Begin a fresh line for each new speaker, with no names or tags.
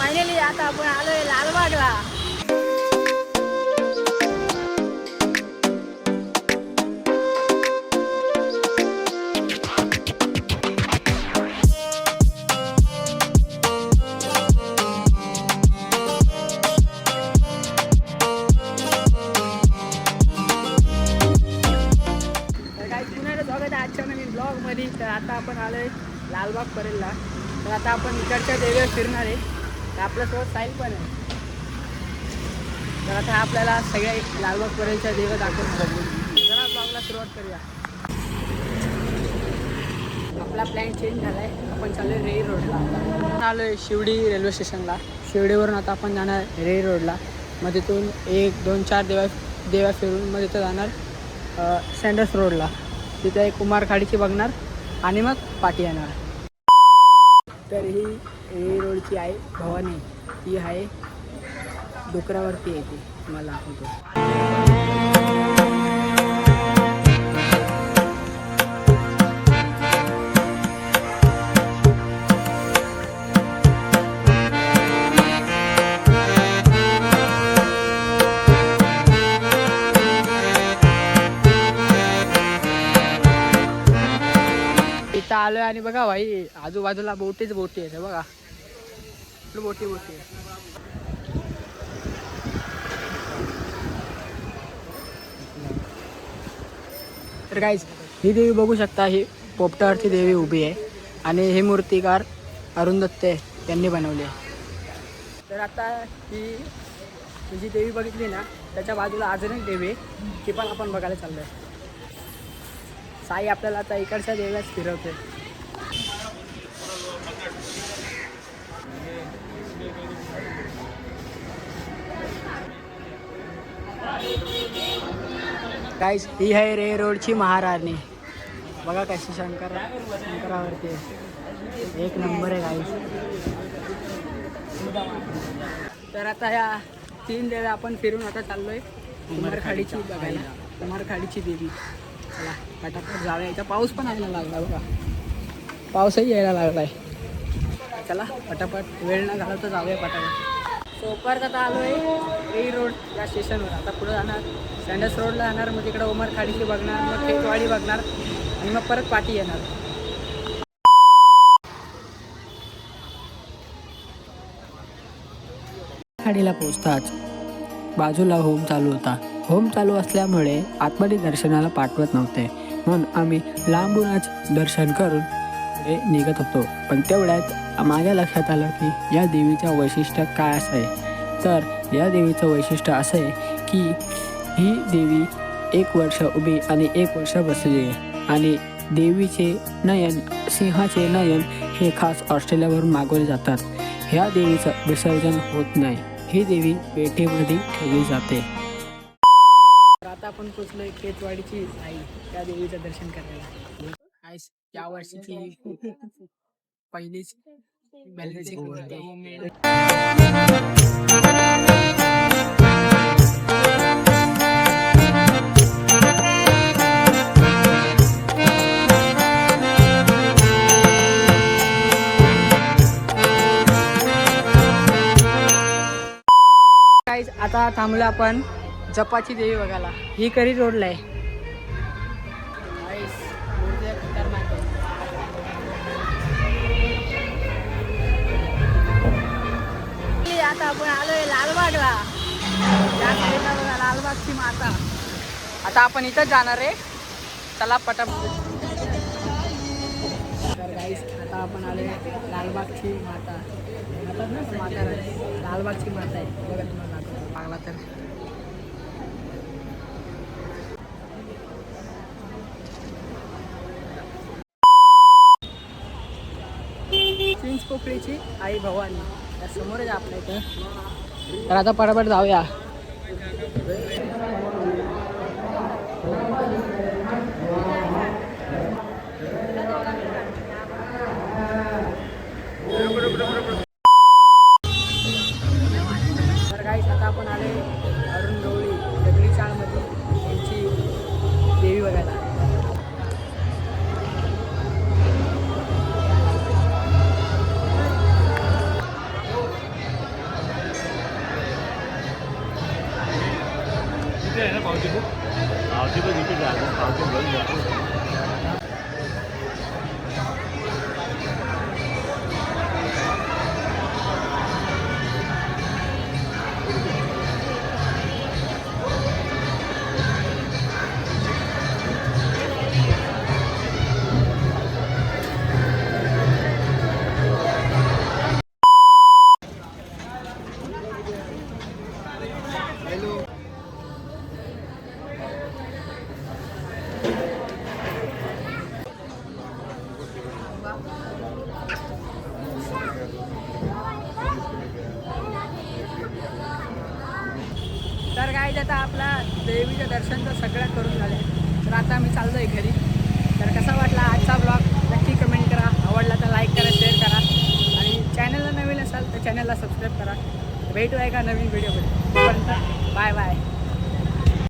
Finally आता आपण आलोय लालबागला. तर काय तर आता आपण आलोय लालबाग परेलला तर आता आपण इकडच्या देवीवर फिरणार आहे. आपल्यासोबत साईल पण आहे. तर आता आपल्याला सगळ्या लालबागपर्यंतच्या देव दाखवून चला ब्लॉगला सुरुवात करूया. आपला प्लॅन चेंज झाला आहे आपण चालू आहे रेई रोडला आलो आहे शिवडी रेल्वे स्टेशनला शिवडीवरून आता आपण जाणार रेई रोडला मग तिथून एक दोन चार देवा देवा फिरून मग तिथं जाणार अ, सँडस रोडला तिथे एक कुमारखाडीची बघणार आणि मग पाठी येणार. तर ही रेई रोडची आहे भवानी. ही आहे डोकरावरती येते मला आठवतो आलोय आणि बघा भाई आजूबाजूला बोटीच बोटी आहे बघा. बोटी बोटी आहे तर काहीच ही देवी बघू शकता ही पोपटावरची देवी उभी आहे. आणि ही मूर्तिकार अरुण दत्ते त्यांनी बनवली आहे. तर आता ही जी देवी बघितली ना त्याच्या बाजूला अजून एक देवी आहे ती पण आपण बघायला चाललोय. साई आपल्याला आता इकडच्या देवीलाच फिरवते. काहीच ही आहे रे रोडची महाराणी. बघा कशी शंकर शंकरावरती एक नंबर आहे गाईस तर आता या तीन देव्या आपण फिरून आता चाललोय कुमारखाडीची बघायला. कुमारखाडीची देवी. चला पटापट जाऊया. इथं पाऊस पण यायला लागला बघा. पाऊसही यायला लागलाय. चला पटापट वेळ न घालवता जाऊया पटापट सोपारत आता आलोय. रेई रोड या स्टेशनवर आता पुढं जाणार. सँडस रोडला जाणार. मग तिकडे उमरखाडीची बघणार. मग खेतवाडी बघणार. आणि मग परत पाठी येणार. खाडीला पोचताच बाजूला होम चालू होता. होम चालू असल्यामुळे आतमध्ये दर्शनाला पाठवत नव्हते. म्हणून आम्ही लांबूनच दर्शन करून पुढे निघत होतो. पण तेवढ्यात माझ्या लक्षात आलं की या देवीचं वैशिष्ट्य काय असं आहे तर या देवीचं वैशिष्ट्य असं आहे की ही देवी एक वर्ष उभी आणि एक वर्ष बसली आहे. आणि देवीचे नयन सिंहाचे नयन हे खास ऑस्ट्रेलियावरून मागवले जातात. ह्या देवीचं विसर्जन होत नाही. ही देवी पेटीमध्ये ठेवली जाते. आता आपण पोचलोय केतवाडीची आई त्या देवीचं दर्शन करायला. आईस या वर्षीची पहिलीच बॅलन्सिंग आता थांबलो आपण जपाची देवी बघायला. ही करी रोडला आहे. आपण आलोय लालबागला. त्या बघा लालबागची माता. आता आपण इथंच जाणार आहे. चला पटापट. तर गाईस आता आपण आलोय लालबागची माता. माता लालबागची माता आहे. बघा तुम्हाला लागला तर. चिंचपोकळीची आई भवानी. समोरच आपल्या तर आता पटापट जाऊया. तर काय आता आपला देवीचं दर्शन तर सगळं करून झाले तर आता आम्ही चाललो आहे घरी. तर कसा वाटला आजचा ब्लॉग नक्की कमेंट करा. आवडला तर लाईक करा शेअर करा. आणि चॅनलला नवीन असाल तर चॅनलला सबस्क्राईब करा. भेटूया एका नवीन व्हिडिओमध्ये बाय बाय.